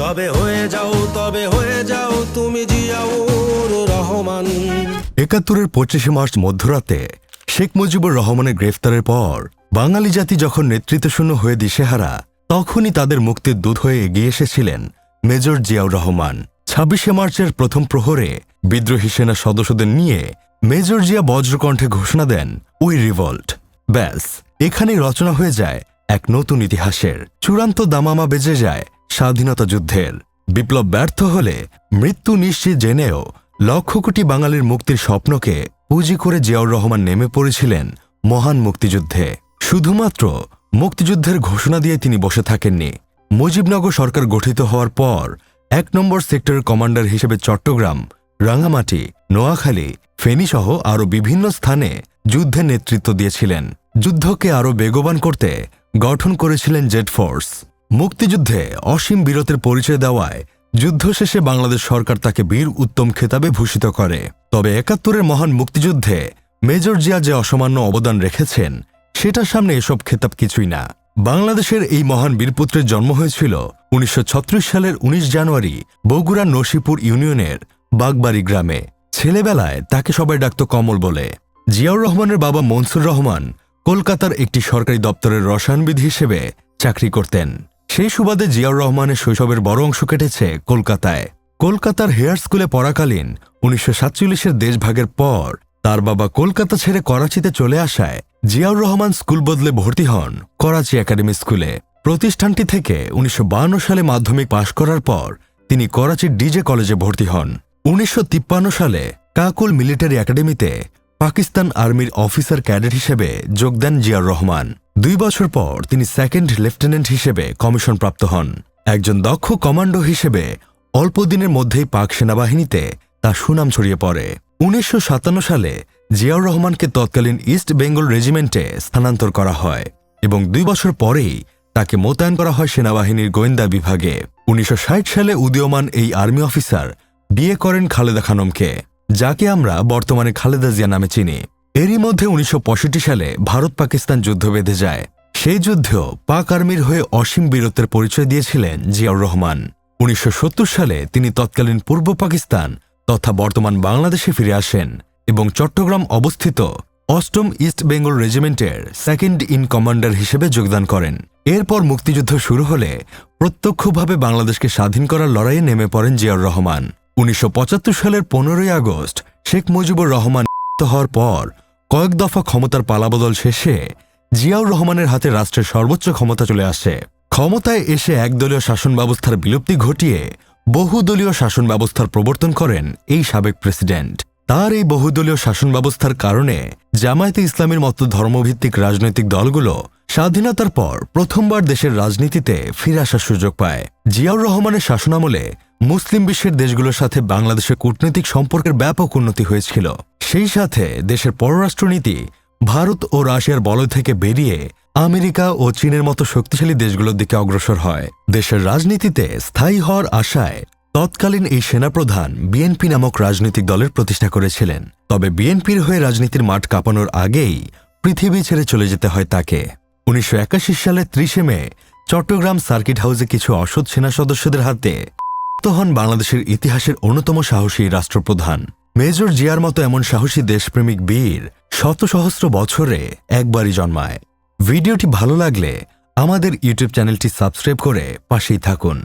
তবে হয়ে যাও, তবে হয়ে যাও, তুমি রহমান। একাত্তরের পঁচিশে মার্চ মধ্যরাতে শেখ মুজিবুর রহমানের গ্রেফতারের পর বাঙালি জাতি যখন নেতৃত্বশূন্য হয়ে দিশেহারা, তখনই তাদের মুক্তির দূত হয়ে এগিয়ে এসেছিলেন মেজর জিয়াউর রহমান। ছাব্বিশে মার্চের প্রথম প্রহরে বিদ্রোহী সেনা সদস্যদের নিয়ে মেজর জিয়া বজ্রকণ্ঠে ঘোষণা দেন, উই রিভল্ট। ব্যাস, এখানেই রচনা হয়ে যায় এক নতুন ইতিহাসের। চূড়ান্ত দামামা বেজে যায় স্বাধীনতা যুদ্ধের। বিপ্লব ব্যর্থ হলে মৃত্যু নিশ্চিত জেনেও লক্ষ কোটি বাঙালির মুক্তির স্বপ্নকে পুঁজি করে জিয়াউর রহমান নেমে পড়েছিলেন মহান মুক্তিযুদ্ধে। শুধুমাত্র মুক্তিযুদ্ধের ঘোষণা দিয়ে তিনি বসে থাকেননি। মুজিবনগর সরকার গঠিত হওয়ার পর এক নম্বর সেক্টরের কমান্ডার হিসেবে চট্টগ্রাম, রাঙামাটি, নোয়াখালী, ফেনীসহ আরও বিভিন্ন স্থানে যুদ্ধে নেতৃত্ব দিয়েছিলেন। যুদ্ধকে আরও বেগবান করতে গঠন করেছিলেন জেট ফোর্স। মুক্তিযুদ্ধে অসীম বীরতের পরিচয় দেওয়ায় যুদ্ধ শেষে বাংলাদেশ সরকার তাকে বীর উত্তম খেতাবে ভূষিত করে। তবে একাত্তরের মহান মুক্তিযুদ্ধে মেজর জিয়া যে অসামান্য অবদান রেখেছেন, সেটার সামনে এসব খেতাব কিছুই না। বাংলাদেশের এই মহান বীরপুত্রের জন্ম হয়েছিল উনিশশো ছত্রিশ সালের ১৯ জানুয়ারি বগুড়া নসিপুর ইউনিয়নের বাগবাড়ি গ্রামে। ছেলেবেলায় তাকে সবাই ডাকত কমল বলে। জিয়াউর রহমানের বাবা মনসুর রহমান কলকাতার একটি সরকারি দপ্তরের রসায়নবিদ হিসেবে চাকরি করতেন। সেই সুবাদে জিয়াউর রহমানের শৈশবের বড় অংশ কেটেছে কলকাতায়। কলকাতার হেয়ার স্কুলে পড়াকালীন উনিশশো সাতচল্লিশের দেশভাগের পর তার বাবা কলকাতা ছেড়ে করাচিতে চলে আসায় জিয়াউর রহমান স্কুল বদলে ভর্তি হন করাচি একাডেমি স্কুলে। প্রতিষ্ঠানটি থেকে উনিশশো সালে মাধ্যমিক পাশ করার পর তিনি করাচির ডিজে কলেজে ভর্তি হন। উনিশশো তিপ্পান্ন সালে কাকুল মিলিটারি একাডেমিতে পাকিস্তান আর্মির অফিসার ক্যাডেট হিসেবে যোগ দেন জিয়াউর রহমান। দুই বছর পর তিনি সেকেন্ড লেফটেন্যান্ট হিসেবে কমিশন প্রাপ্ত হন। একজন দক্ষ কমান্ডো হিসেবে অল্প দিনের মধ্যেই পাক সেনাবাহিনীতে তার সুনাম ছড়িয়ে পড়ে। উনিশশো সাতান্ন সালে জিয়াউর রহমানকে তৎকালীন ইস্ট বেঙ্গল রেজিমেন্টে স্থানান্তর করা হয় এবং দুই বছর পরেই তাকে মোতায়েন করা হয় সেনাবাহিনীর গোয়েন্দা বিভাগে। উনিশশো ষাট সালে উদীয়মান এই আর্মি অফিসার বিয়ে করেন খালেদা খানমকে, যাকে আমরা বর্তমানে খালেদা জিয়া নামে চিনি। এরই মধ্যে উনিশশো পঁয়ষট্টি সালে ভারত পাকিস্তান যুদ্ধ বেঁধে যায়। সেই যুদ্ধেও পাক আর্মির হয়ে অসীম বীরত্বের পরিচয় দিয়েছিলেন জিয়াউর রহমান। উনিশশো সত্তর সালে তিনি তৎকালীন পূর্ব পাকিস্তান তথা বর্তমান বাংলাদেশে ফিরে আসেন এবং চট্টগ্রাম অবস্থিত অষ্টম ইস্ট বেঙ্গল রেজিমেন্টের সেকেন্ড ইন কমান্ডার হিসেবে যোগদান করেন। এরপর মুক্তিযুদ্ধ শুরু হলে প্রত্যক্ষভাবে বাংলাদেশকে স্বাধীন করার লড়াইয়ে নেমে পড়েন জিয়াউর রহমান। উনিশশো পঁচাত্তর সালের পনেরোই আগস্ট শেখ মুজিবুর রহমান হওয়ার পর কয়েক দফা ক্ষমতার পালাবদল শেষে জিয়াউর রহমানের হাতে রাষ্ট্রের সর্বোচ্চ ক্ষমতা চলে আসে ক্ষমতায় এসে একদলীয় শাসন ব্যবস্থার বিলুপ্তি ঘটিয়ে বহুদলীয় শাসন ব্যবস্থার প্রবর্তন করেন এই সাবেক প্রেসিডেন্ট। তার এই বহুদলীয় শাসন ব্যবস্থার কারণে জামায়াতে ইসলামের মতো ধর্মভিত্তিক রাজনৈতিক দলগুলো স্বাধীনতার পর প্রথমবার দেশের রাজনীতিতে ফিরে আসার সুযোগ পায়। জিয়াউর রহমানের শাসনামলে মুসলিম বিশ্বের দেশগুলোর সাথে বাংলাদেশের কূটনৈতিক সম্পর্কের ব্যাপক উন্নতি হয়েছিল। সেই সাথে দেশের পররাষ্ট্রনীতি, ভারত ও রাশিয়ার বলয় থেকে বেরিয়ে আমেরিকা ও চীনের মতো শক্তিশালী দেশগুলোর দিকে অগ্রসর হয়। দেশের রাজনীতিতে স্থায়ী হওয়ার আশায় তৎকালীন এই সেনাপ্রধান বিএনপি নামক রাজনৈতিক দলের প্রতিষ্ঠা করেছিলেন। তবে বিএনপির হয়ে রাজনীতির মাঠ কাঁপানোর আগেই পৃথিবী ছেড়ে চলে যেতে হয় তাকে। উনিশশো সালে ত্রিশে মে চট্টগ্রাম সার্কিট হাউসে কিছু অসৎ সেনা সদস্যদের হাতে হন বাংলাদেশের ইতিহাসের অন্যতম সাহসী রাষ্ট্রপ্রধান। মেজর জিয়ার মতো এমন সাহসী দেশপ্রেমিক বীর শত সহস্র বছরে একবারই জন্মায়। ভিডিওটি ভালো লাগলে আমাদের ইউটিউব চ্যানেলটি সাবস্ক্রাইব করে পাশেই থাকুন।